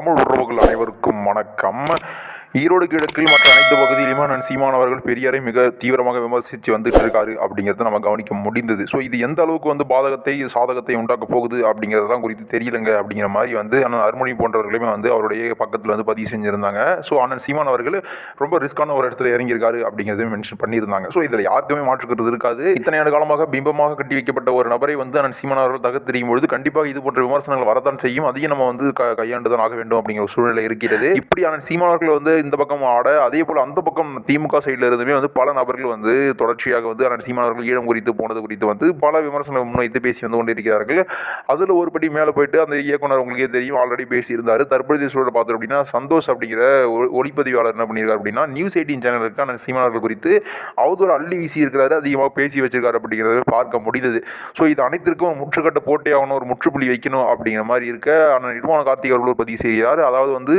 தமிழ் உறவுகள் அனைவருக்கும் வணக்கம். ஈரோடு கிழக்கில் மற்ற அனைத்து பகுதியிலுமே நான் சீமான் அவர்கள் பெரியாரை மிக தீவிரமாக விமர்சித்து வந்துட்டு இருக்காரு அப்படிங்கிறத நம்ம கவனிக்க முடிந்தது. ஸோ இது எந்த அளவுக்கு வந்து பாதகத்தை சாதகத்தை உண்டாக்க போகுது அப்படிங்கிறது தான் குறித்து தெரியலங்க அப்படிங்கிற மாதிரி வந்து அண்ணன் அருமொழி போன்றவர்களுமே வந்து அவருடைய பக்கத்தில் வந்து பதிவு செஞ்சுருந்தாங்க. ஸோ அண்ணன் சீமான் அவர்கள் ரொம்ப ரிஸ்கான ஒரு இடத்துல இறங்கியிருக்காரு அப்படிங்கிறதையும் மென்ஷன் பண்ணியிருந்தாங்க. ஸோ இதில் யாருக்குமே மாற்றுக்கிறது இருக்காது. இத்தனை ஆண்டு காலமாக பிம்பமாக கட்டி வைக்கப்பட்ட ஒரு நபரை வந்து அண்ணன் சீமான் அவர்கள் தகத்தெரியும் பொழுது கண்டிப்பாக இது போன்ற விமர்சனங்கள் வரத்தான் செய்யும். அதையும் நம்ம வந்து க கையாண்டு தான் ஆக வேண்டும் அப்படிங்கிற ஒரு சூழ்நிலை இருக்கிறது. இப்படி அண்ணன் சீமான் அவர்கள் வந்து இந்த பக்கம் ஆட அதே போல் அந்த பக்கம் திமுக சைடில் இருந்துமே வந்து பல நபர்கள் வந்து தொடர்ச்சியாக வந்து அண்ணன் சீமான் அவர்கள் ஈழம் குறித்து போனது குறித்து வந்து பல விமர்சனம் முன்வைத்து பேசி வந்து கொண்டிருக்கிறார்கள். அதில் ஒரு படி மேலே போயிட்டு அந்த இயக்குனர் உங்களுக்கே தெரியும் ஆல்ரெடி பேசியிருந்தார். தற்போதைய சூழலை பார்த்தோம் அப்படின்னா சந்தோஷ் அப்படிங்கிற ஒளிப்பதிவாளர் என்ன பண்ணியிருக்காரு அப்படின்னா நியூஸ் எயிட்டீன் சேனலுக்கு அண்ணன் சீமான் அவர்கள் குறித்து அவதூறு அள்ளி வீசி இருக்கிறாரு அதிகமாக பேசி வச்சிருக்காரு அப்படிங்கிறத பார்க்க முடிந்தது. ஸோ இது அனைத்திற்கும் முற்றுக்கட்டை போட்டே ஆகணும் ஒரு முற்றுப்புள்ளி வைக்கணும் அப்படிங்கிற மாதிரி இருக்க அண்ணன் நிர்மல கார்த்திக் அவர்கள் பதிவு செய்கிறார். அதாவது வந்து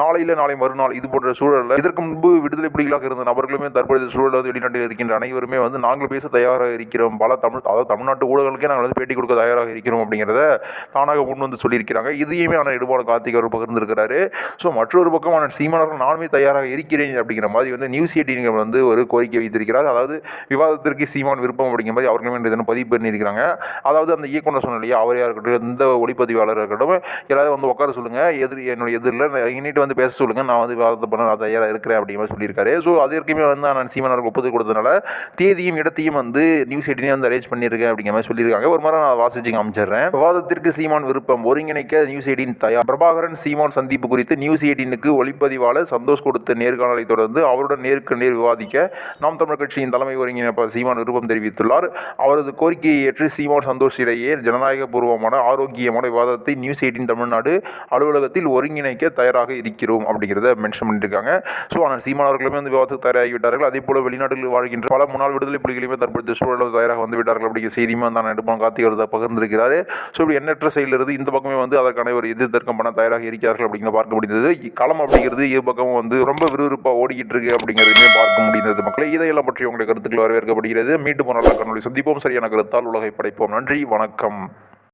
நாளையில் நாளை மறுநாள் இது போன்ற சூழலில் இதற்கு முன்பு விடுதலை புலிகளாக இருந்த நபர்களுமே தற்போதைய சூழலில் வந்து வெளிநாட்டில் இருக்கின்ற அனைவருமே வந்து நாங்கள் பேச தயாராக இருக்கிறோம். பல தமிழ் அதாவது தமிழ்நாட்டு ஊடகங்களுக்கே நாங்கள் வந்து பேட்டி கொடுக்க தயாராக இருக்கிறோம் அப்படிங்கிறத தானாக முன் வந்து சொல்லியிருக்கிறாங்க. இதையுமே ஆனால் இடுபாடு கார்த்திக் அவர் பகிர்ந்திருக்கிறாரு. ஸோ மற்றொரு பக்கம் சீமானர்கள் சீமானவர்கள் நானுமே தயாராக இருக்கிறேன் அப்படிங்கிற மாதிரி வந்து நியூஸ் எயிட்டீன் வந்து ஒரு கோரிக்கை வைத்திருக்கிறார். அதாவது விவாதத்திற்கு சீமான் விருப்பம் அப்படிங்கிற மாதிரி அவர்களுமே இதனை பதிவு பண்ணியிருக்கிறாங்க. அதாவது அந்த இயக்குனர் சொன்ன அவரையாக இருக்கட்டும் எந்த ஒளிப்பதிவாளர் இருக்கட்டும் எல்லாரும் வந்து உட்கார சொல்லுங்கள் எதிர் என்னுடைய எதிரில் எங்கிட்ட வந்து பேச சொல்லுங்கள் நான் வந்து விவாதத்தை பண்ண நான் தயாராக இருக்கிறேன் அப்படிங்கிற மாதிரி சொல்லியிருக்காரு. ஸோ அதற்குமே வந்து நான் சீமான் ஒப்புதல் கொடுத்ததுனால தேதியும் இடத்தையும் வந்து நியூஸ் எயிட்டினே வந்து அரேஞ்ச் பண்ணியிருக்கேன் அப்படிங்கிற மாதிரி சொல்லியிருக்காங்க. ஒரு முறை நான் வாசிச்சு காமிச்சிடுறேன். விவாதத்திற்கு சீமான் விருப்பம் ஒருங்கிணைக்க நியூஸ் எயிட்டின் தயார் பிரபாகரன் சீமான் சந்திப்பு குறித்து நியூஸ் எயிட்டினுக்கு ஒளிப்பதிவாளர் சந்தோஷ் கொடுத்த நேர்காணலை தொடர்ந்து அவருடன் நேருக்கு நேர் விவாதிக்க நாம் தமிழர் கட்சியின் தலைமை ஒருங்கிணைப்பாளர் சீமான் விருப்பம் தெரிவித்துள்ளார். அவரது கோரிக்கையை ஏற்று சீமான் சந்தோஷ் இடையே ஜனநாயக பூர்வமான ஆரோக்கியமான விவாதத்தை நியூஸ் எயிட்டின் தமிழ்நாடு அலுவலகத்தில் ஒருங்கிணைக்க தயாராக இருக்கிறோம் அப்படிங்கிறத மென்ஷன் இருக்காங்க ஸோ ஆனால் சீமான் அவர்களுமே வந்து விவாதத்துக்கு தயாராகிவிட்டார்கள். அதே போல வெளிநாடுகளில் வாழ்கின்ற பல முன்னாள் விடுதலை புலிகளுமே தற்போது சூழலில் தயாராக வந்து விட்டார்கள் அப்படிங்கிற செய்தியுமே வந்து எடுப்பான் கார்த்திக் பகிர்ந்திருக்கிறாரு. ஸோ இப்படி எண்ணற்ற செயலிருந்து இந்த பக்கமே வந்து அதற்கான ஒரு எதிர் தர்க்கம் பண்ண தயாராக இருக்கிறார்கள் அப்படிங்கிறத பார்க்க முடிந்தது. களம் அப்படிங்கிறது இரு பக்கமும் வந்து ரொம்ப விறுவிறுப்பாக ஓடிக்கிட்டு இருக்கு அப்படிங்கிறதுமே பார்க்க முடிந்தது மக்களை. இதையெல்லாம் பற்றி உங்களுடைய கருத்துக்கள் வரவேற்கப்படுகிறது. மீண்டும் ஒரு நல்ல கண்ணுடைய சந்திப்போம். சரியான கருத்தால் உலகை படைப்போம். நன்றி. வணக்கம்.